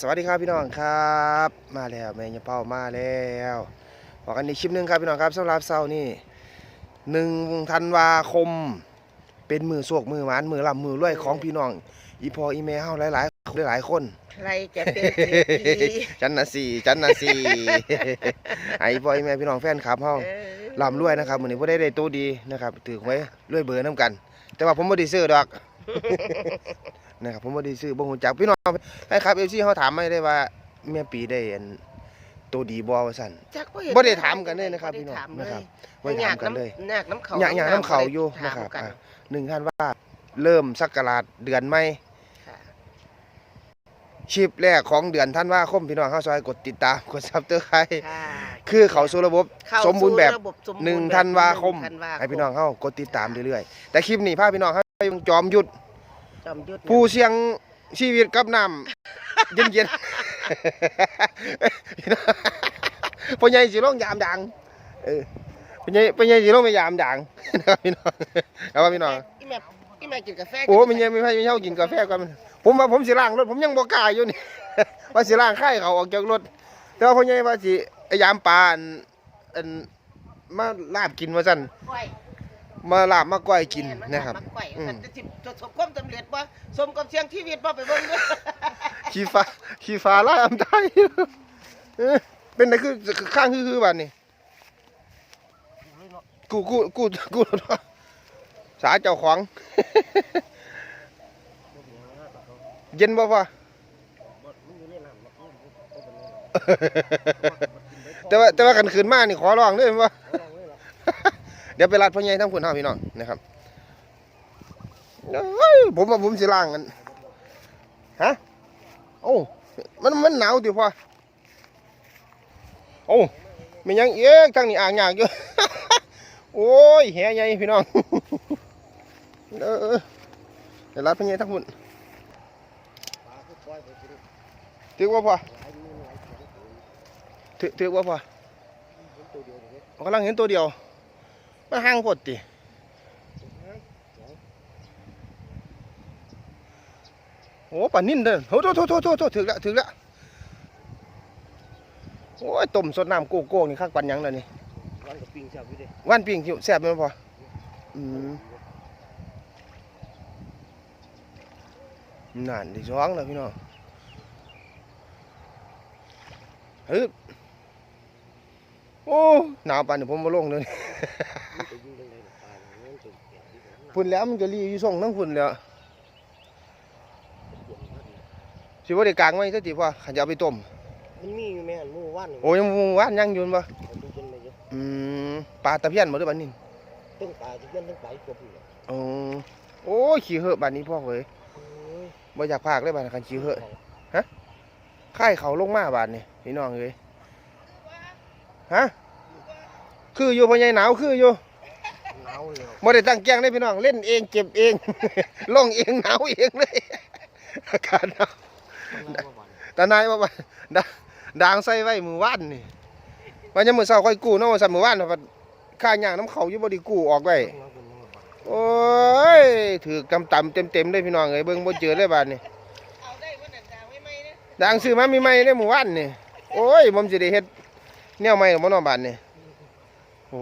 สวัสดีครับพี่น้องครับ มาแล้วแม่ยาเป้ามาแล้วบอกกันในคลิปหนึงครับพี่น้องครับสำหรับเสาร์นี่หนึ่งธันวาคม เป็นมือโศกมือหวานมือลำมือรวยของพี่น้อง อีพออีเมลหลายหลายๆหลายๆคน ใครจะเป็นเศรษฐีจันนาสีจันนาสีไอ้พออีเมลพี่น้องแฟนครับเฮาเออลำรวยนะครับมื้อนี้บ่ได้ได้ตัวดีนะครับถือไว้รวยเบอร์น้ำกัน แต่ว่าผมบ่ได้ซื้อดอก นะครับผมบ่ได้ซื้อบ่ฮู้จักพี่น้องให้ครับ FC เฮาถามมาได้ว่าแม่ปีได้อันตัวดีบ่ว่าซั่น จักเห็นบ่ได้ถามกันเลยนะครับได้พี่น้องถามนะครับเลยบ่ได้ถามกันเลยอยากน้ำเขาอยากอยากน้ำเขาอยู่ถามนะครับกันอะหนึ่งท่านว่าเริ่มสักราชเดือนใหม่ค่ะชิปแรกของเดือนท่านว่าคมพี่น้องเฮาซอยกดติดตามกดซับเตอร์ใครค่ะคือเขาสู่ระบบเข้าสมบูรณ์แบบสู่ระสมบูรณ์หนึ่งแบบธันวาคมหนึ่งธันวาคมให้พี่น้องเฮากดติดตามเรื่อยๆแต่คลิปนี้พาพี่น้องเฮาไปจอมยุทธ จอมยุทธผู้เสี่ยงชีวิตกับน้ำเย็นๆพี่น้องพ่อใหญ่สิลงยามดังเออพ่อใหญ่พ่อใหญ่สิลงไปยามดังนะครับพี่น้องเอาว่าพี่น้องอีแม่อีแม่กินกาแฟโอ้มันยังไม่ให้ไม่เช่ากินกาแฟกันผมว่าผมสิล้างรถผมยังบ่กล้าอยู่นี่ว่าสิล้างไข่เขาออกจากรถแต่ว่าพ่อใหญ่ว่าสิไอ้ยามปลาอันอันมาลาบกินว่าซั่นกล้วย มาลาบมาก้อยกินแม่นะครับมักล้วยอืมมันจะสิจะสมความสำเร็จบ่สมกับเสียงชีวิตบ่ไปเบิ่งเด้อขี้ฟ้าขี้ฟ้าลายอำไทยเอ้ยเป็นไงคือข้างคือคือบัดนี้ กูกูกูกูสาเจ้าของ เย็นบ่พ่อ แต่ว่าแต่ว่ากันคืนมานี่ขอร้องเด้อว่า เดี๋ยวไปรัดพ่อใหญ่ทั้งคุณเฮาพี่น้องนะครับเอ้ยผมว่าผมสิล้างกันฮะโอ้มันมันหนาวติพ่อโอ้ไมีหยังเอ๊กทางนี้อ่างยากอยู่โอ้ยแหใหญ่พี่น้องเออเอเดี๋ยวรัดพ่อใหญ่ทั้งคุณถือว่าพ่อถือว่าพ่อกำลังเห็นตัวเดียว มันห่างโพดติโอ้ป่านนิ่นเด้อโอ้โทษโทษโทษโทษโทษถึกละถึกละโอ้ยต้มสดน้ำโกโก้นี่คักปันหยังแล้วนี่ร้านกับปิ้งแซ่บอยู่เด้ว่านปิ้งหิวแซ่บแม่นบ่พออืมนั่นที่สองแล้วพี่น้องเฮ้ยโอ้หนาวปานนี้ผมมาลงเลย พุ่นแล้วมันก็รีอยู่ส่งทั้งพุ่นแล้วปวดมากเลยสิบ่ได้กลางไว้ซะติพ่อขันจะเอาไปต้มมันมีอยู่แม่นหมู่ว่านนี่โอ้ยหมู่ว่านยังอยู่บ่เอาดูจนเลยเด้ออืมปลาตะเพียนบ่ได้บัดนี้ตึ้งปลาที่เพิ่นตึ้งปลาอีกตัวพุ่นน่ะอ๋อโอ้ยขี้เหอะบัดนี้พ่อเว้ยโอ้ยบ่อยากพากเลยบัดนี้คันขี้เหอะค่ายเขาลงมาบัดนี้พี่น้องเอ้ยฮะคืออยู่พ่อใหญ่หนาวคืออยู่ หนาวแล้วบ่ได้ตั้งแกงเด้พี่น้องเล่นเองเจ็บเองลงเองหนาวเองเลยอากาศหนาวหนาวบ่วันตานายว่าว่าดาดางใส่ไว้มือว่านนี่วันยังมือเช้าค่อยกู้เนาะว่าสั่นมือว่านว่าค่าย่างน้ำเขาอยู่บ่ได้กู้ออกไว้หนาวเป็นยังไงบ้างโอ้ยถือกำต่ำเต็มๆเลยพี่น้องเอ้ยเบิ่งบ่เจอเลยบาดนี้เอาได้บ่นั่นดาวไว้ไหมนะดางซื้อมามีใหม่เลยมือว่านนี่โอ้ยผมสิได้เฮ็ดแนวใหม่บ่เนาะบาดนี้โอ้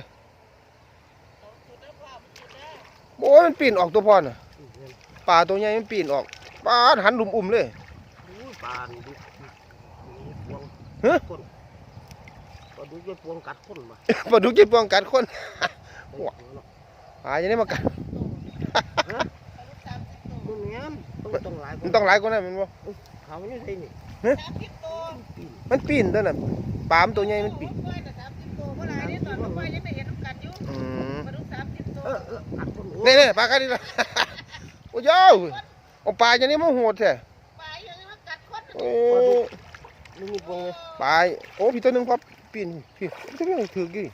ย โอ้ยมันปีนออกตัวพ่อน่ะปลาตัวใหญ่มันปีนออกปลาหันหลุมอุ่มเลยโอ้ยปลานี่ดูนี่พวงฮะคนปลาดูจะพวงกัดคนมาปลาดุกจิบปองกัดคนได้เนาะปลาจะได้มากัดบ่แม่นต้องต้องหลายคมันนต้องหลายกว่านั้นแมันบ่เขาอยู่ไสนี่30ตัวมันปีนตัวน่ะปลามันตัวใหญ่มันปีน นี่นี่ปลากันนี่ละโอ้ยาวเอาปลาอย่างนี้มันโหดแท้ปลาอยังนี้มากัดคนโอ้นี่มีพวงเลยปลาโอ้พี่ตัวหนึ่งพอปีนพี่ตัวนึงถือกี่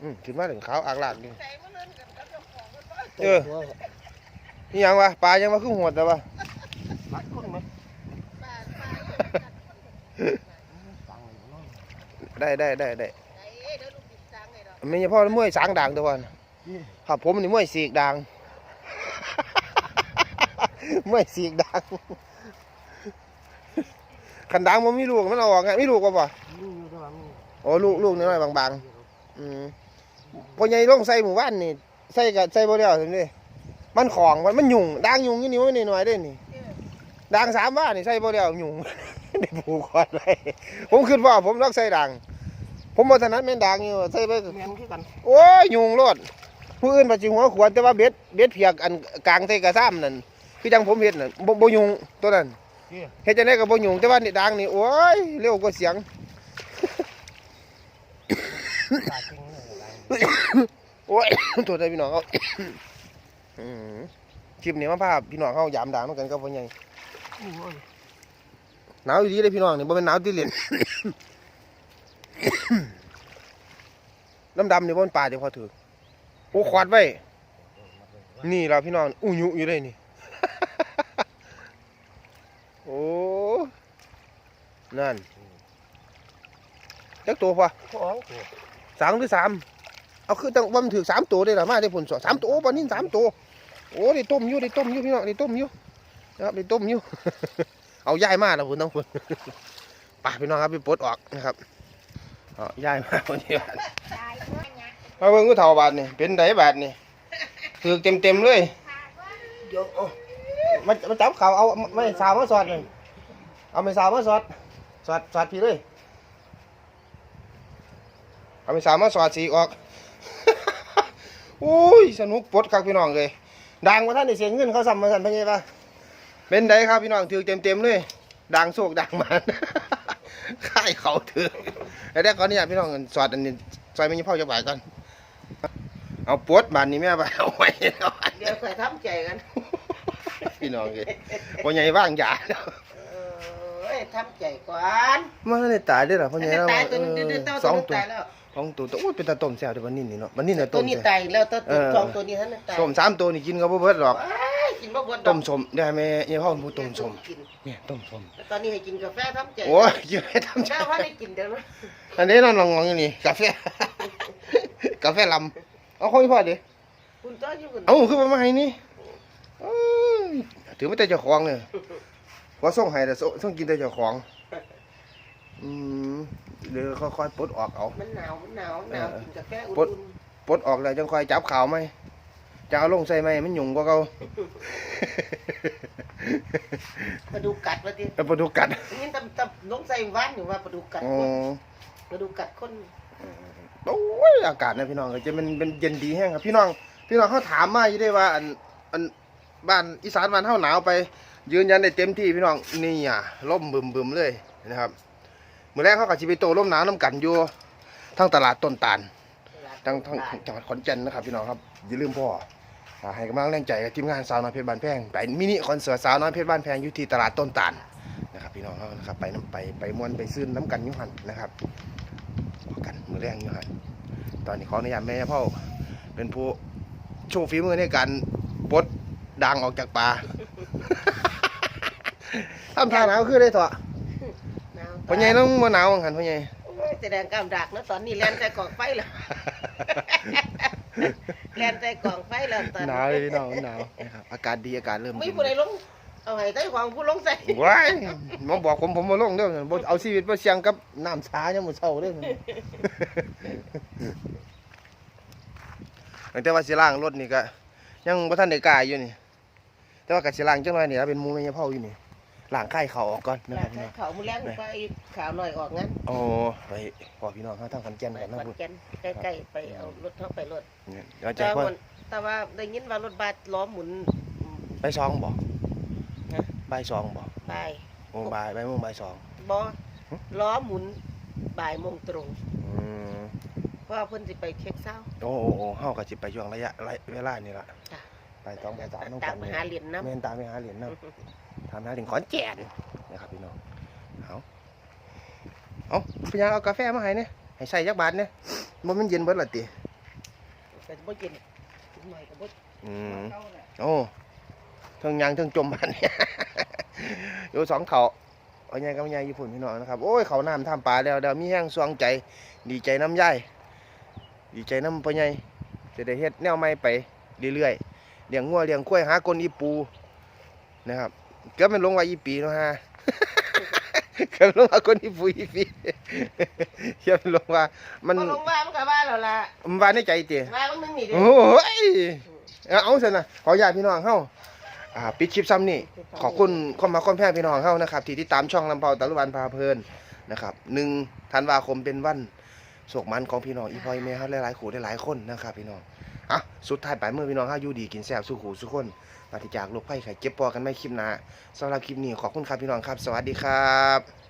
อืมขึ้นมาถึงขาวอากลากนี่เล่นกันกับเออนี่ยังวะปลายังมาขึ้นโหดแต่ว่ากัดคนไหมปลาปลาฟังเลยได้ได้ได้ได้ไม่ใช่พ่อมวยสางด่างตัววัน ครับผมนี่มวยสีกด่างมวยสีกด่างคันดังมันมีลูกมันเอาออกไงมีลูกก็บ่นี่อยู่ระหว่างนี้โอ้ลูกลูกน้อยๆบางๆอืมพอใหญ่ลงใส่หมู่บ้านนี่ใส่กับใส่บ่แล้วซั่นเด้มันของมันมันยุ่งด่างยุ่งอยู่นี่มันน้อยๆเด้นี่ด่างสามว่านี่ใส่บ่แล้วยุ่งได้ผูกคอไว้ผมคิดว่าผมรักใส่ด่างผมบ่ถนัดแม่นด่างอยู่ใส่ไปก็แม่นคือกันโอ้ยยุ่งโลด ผู้อื่นปัจจิหัวขวดแต่ว่าเบ็ดเบ็ดเพียกอันกลางใส่กระซ้ำนั่นคือจังผมเฮ็ดนั่นบ่บ่ยุ่งตัวนั้นนี่เฮ็ดจังได๋ก็บ่ยุ่งแต่ว่านี่ด่างนี่โอ้ยเร็วกว่าเสียงตาจริงเลยหลายโอ้ยตัวใจพี่น้องเขาอืมคลิปนี้มาพาพี่น้องเขายามด่างเหมือนกันกับพ่อใหญ่โอ้ยหนาวอยู่ดีเลยพี่น้องนี่บ่เป็นหนาวที่เล่นดำๆนี่บ่เป็นป่าเดี๋ยวพอถือ โอ้ขวาดไว้ นี่ล่ะพี่น้องอู้ยุอยู่เลยนี่ โอ้ นั่นจักตัวพอสองตัวสามหรือสามเอาคือตั้งว่ามันถือสามตัวได้หรอมาได้ผลสองสามตัวโอ้ปลานิ่นสามตัวโอ้ได้ต้มอยู่ได้ต้มอยู่พี่น้องได้ต้มอยู่นะครับได้ต้มอยู่ เอาย่ายมาแล้วคุณต้องคุณไปพี่น้องครับไปปลดออกนะครับเอาย่ายมาคนนี้บาด มาเบิ่งกูเท่าบาทนี่เป็นไดบาทนี่ถือเต็มเต็มๆเลยเดี๋ยวเอามันมันจับเขาเอาไม่สาวมาสอดเลยเอาไม่สาวมาสอดสอดสอดพี่เลยเอาไม่สาวมาสอดสีออกโอ้ยสนุกปลดครับพี่น้องเลยดังมาท่านได้เสียเงินเขาซ้ำมาสั่นเพี่นไงปะเป็นไดครับพี่น้องถือเต็มเต็มๆเลยดังโศกดังมัน ค่ายเขาถือแล้วได้ก่อนเนี่ยพี่น้องสอดอันนี้ซอยไม่ยี่พ่อจะบ่ายกัน เอาปลดบานนี้แม่ไปเอาไว้เดี๋ยวค่อยทำใจกันพี่น้องเลยพ่อใหญ่ว่างยาเอ้ยทำใจก่อนมันได้ตายได้หรอพ่อใหญ่อันเรานี้ตายตัวนึงเดือดเต้าสตัอวงนึงตัวตายแล้วสองตัวตัวโอ้ยเป็นตาต้มแซ่บเดี๋ยววันนี้นี่เนาะวันนี้เนี่ยตัต้วมนี้แซ่บตายแล้วตัวเออสองตัวนี้ท่านน่ะตายต้มสามตัวนี่กินก็บ่เบิดหรอกว้ายกินบ่หมดดอกต้มสมได้ไหมยี่ห้อผู้ต้มสมกินเนี่ยต้มสมตอนนี้ให้กินกาแฟทำใจโอ้ยกินให้ทำเช้าเช้าว่าได้กินเดี๋ยวนะอันนี้นั่นลองๆอยู่นี่กาแฟกาแฟลำ เอาของอีพ่อดิคุณต้อยอยู่คุณเอาคือมามาให้นี่เอ้ยถือว่าแต่เจ้าของเนี่ยว่าส่งให้แต่ส่งส่งกินแต่เจ้าของ อืมเดี๋ยวค่อยๆปลดออกเอา มันหนาวมันหนาวหนาวกินกาแฟอุ่ปลดนปลดออกแล้วจังค่อยจับขาวไหมจะเอาลงใส่ไหมมันหยุ่งกว่าเก่าๆปลาดุกกัดว่าติเอาปลาดุกกัดนี่ตำตำลงใส่ว่านอยู่ว่าปลาดุกกัดอ๋อคนปลาดุกกัดคน โอ้ยอากาศนะพี่น้องก็จะมันเป็นเย็นดีแห้งครับ พี่น้อง พี่น้องเขาถามมาอยู่ได้ว่าอันอันบ้านอีสานบ้านเฮาหนาวไป ยืนยันได้เต็มที่พี่น้องนี่อะล่มบึมบึมเลยนะครับเมื้อแรกเขาก็สิไปโตร่มหนาวน้ำกันอยู่ทั้งตลาดต้นตาลทั้งทั้งจังหวัดขอนแก่นนะครับ พี่น้องครับอย่าลืมพ่อให้กำลังแรงใจกับทีมงานสาวน้อยเพชรบ้านแพงไปมินิคอนเสิร์ตสาวน้อยเพชรบ้านแพงอยู่ที่ตลาดต้นตาลนะครับพี่น้องเขานะครับไปน้ำไปไปมวนไปซื้อน้ำกันยุหันนะครับ กันมือแรงอยุหันตอนนี้ขออนุญาตแม่พ่อเป็นผู้โชว์ฝีมือในการปลดดังออกจากป่าทำท่าหนาวคือได้เถอะหนาวพ่อใหญ่ต้องมาหนาวหันพ่อใหญ่โอ้ยแสดงกำดักนะตอนนี้แลนใส่กล่องไฟแล้วแลนใส่กล่องไฟแล้วตอนหนาวเลยพี่น้องหนาวนะครับอากาศดีอากาศเริ่มไม่เย็นผู้ใดลง เอาให้ใต้ของผู้ลงใส่ว้ายมาบอกผมผมมาลงเด้อบ่เอาชีวิตมาเสี่ยงกับน้ำชายังมื้อเช้าเด้อ ตั้งแต่ว่าสิล้างรถนี่ก็ยังบ่ทันได้กล้าอยู่นี่ แต่ว่าก็สิล้างจังหน่อยนี่ล่ะเป็นหมูแม่ยะเผาอยู่นี่ล้างไข่เขาออกก่อนนะหคลัรับงพี่น้อง เขามือแรงไปขาวหน่อยออกงั้นโอ้ไปพอพี่น้องเฮาทางขอนแก่นไปกันขนะอนพุ่นแก่นใกล้ๆไปเอารถเข้าไปรถเนี่ยเดี๋ยวใจแต่ค่อยว่าแต่ว่าได้ยินว่ารถบัสล้อหมุนไปซองบ่ฮะ บ่ายสองบ่บ่ายโอ้บ่ายบ่ายโมงบ่ายสอง บอล้อหมุนบ่ายโมงตรงอืมเพราะว่าเพิ่นสิไปเช็คเศร้า โอ้โอ้โอ้เฮาก็สิไปช่วงระยะเวลานี่ล่ะจ้ะไปสองไปสามน้องตากัมนมานี่หาเหรียญน้ำ แม่นตามไปหาเหรียญนํทำหาถึงขอนแก่นนะครับพี่น้องเอาเอาพี่ยังเอากาแฟมาให้เนี่ยให้ใส่ยักบาทเนี่ยมันมันเย็นเบิดละติแต่บ่เย็นถึงหน่อยก็บ่อืมเข้าแหละโอ้เทั้งยังเทั้งจมบานเนี่ย อยู่สองเขาเอาใหญ่กับใหญ่ญี่ปุ่นพี่น้องนะครับ โอ้ยเขาน้ำทำปลาแล้วเดี๋ยวมีแห้งสวงใจ ดีใจน้ำย่ายดีใจน้ำพ่อใหญ่จะได้เฮ็ดแนวใหม่ไปเรื่อยๆเลี้ยงงัวเลี้ยงควายหากลอีปูนะครับเก็เป็นลงไว้อีปีเนาะฮะเขียนลงว่าคนที่ปุ๋ยพี่เขียนลงว่ามันบ่ลงว่ามันก็ว่าแล้วล่ะมันว่าในใจเตี๋ยว่ามันนึงนี่เด้โอ้ยเอาเอาสินะขออนุญาตพี่น้องเฮา อ่าปิดคลิปซ้ำนี่ขอบคุณความมาความแพงพี่น้องเฮานะครับ ที่ติดตามช่องลำเปาตะลุวันพาเพลินนะครับหนึ่งธันวาคมเป็นวันโศกมันของพี่น้องอีพอยแม่เฮาหลายๆขู่หลายๆคนนะครับพี่น้องอะสุดท้ายปลายมือพี่น้องเฮาอยู่ดีกินแซ่บสู้ขู่สู้คนปฏิจากโรคภัยไข้เจ็บปอกันไม่คลิปหน้าสำหรับคลิปนี้ขอบคุณครับพี่น้องครับ สวัสดีครับ